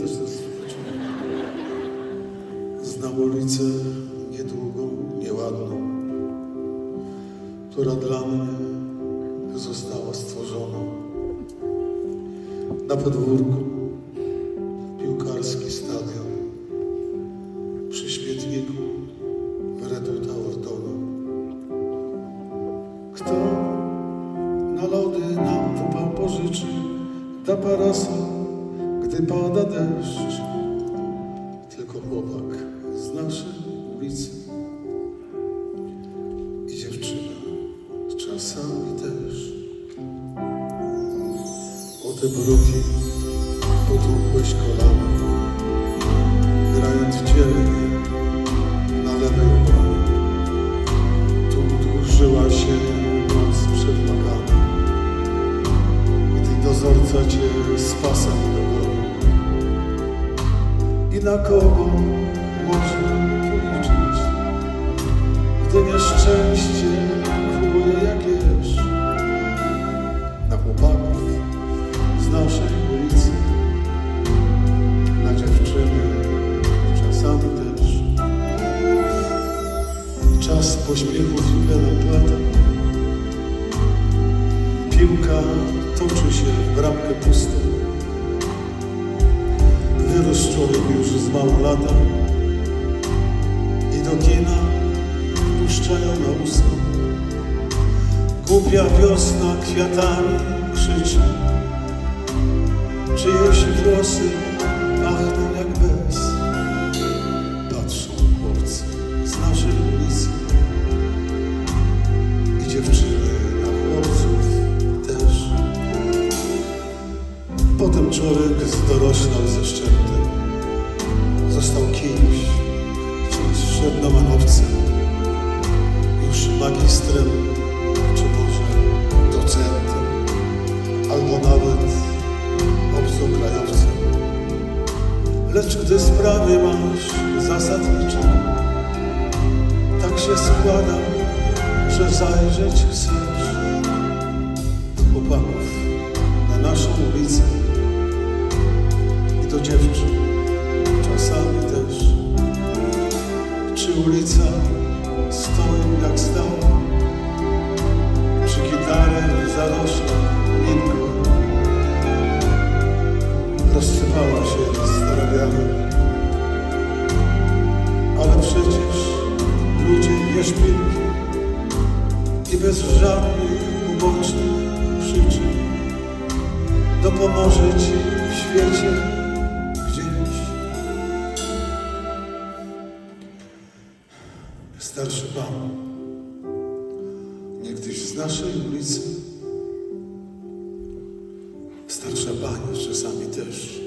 też. Znam ulicę niedługą, nieładną, która dla mnie została stworzona. Na podwórku piłkarski stadion, przy śmietniku reduta Ordona. Kto na lody nam pożyczy, da parasol gdy pada deszcz. Tylko chłopak z naszej ulicy i dziewczyna czasami też. O te bruki potłukłeś kolana, grając dzielnie na lewej obronie. Tu dłużyła się noc przebłagana, gdy dozorca cię dogonił. I na kogo można policzyć, gdy nieszczęście kłuje jak jesz? Na chłopaków z naszej ulicy, na dziewczyny czasami też. Czas pośpiechów wiele plata. Piłka toczy się w bramkę pustą. Wyrósł człowiek już z mało lata i do kina puszczają na usta. Głupia wiosna kwiatami krzyczy, czyjeś włosy pachną jak bez. Patrzą chłopcy z naszej ulicy i dziewczyny na chłopców też. Potem człowiek zdoroślał ze szczętem. Został kimś, gdzieś średniomanowcem, już magistrem, czy może docentem, albo nawet obcokrajowcem. Lecz gdy sprawy masz zasadnicze, tak się składa, że zajrzeć chcesz do chłopaków ulica stoi jak stała, czy gitarę zarośla miękko rozsypała się starawiami. Ale przecież ludzie nie śpiewni i bez żadnych ubocznych przyczyn. Dopomoże ci w świecie Pan, niegdyś z naszej ulicy, starsza pani czasami też.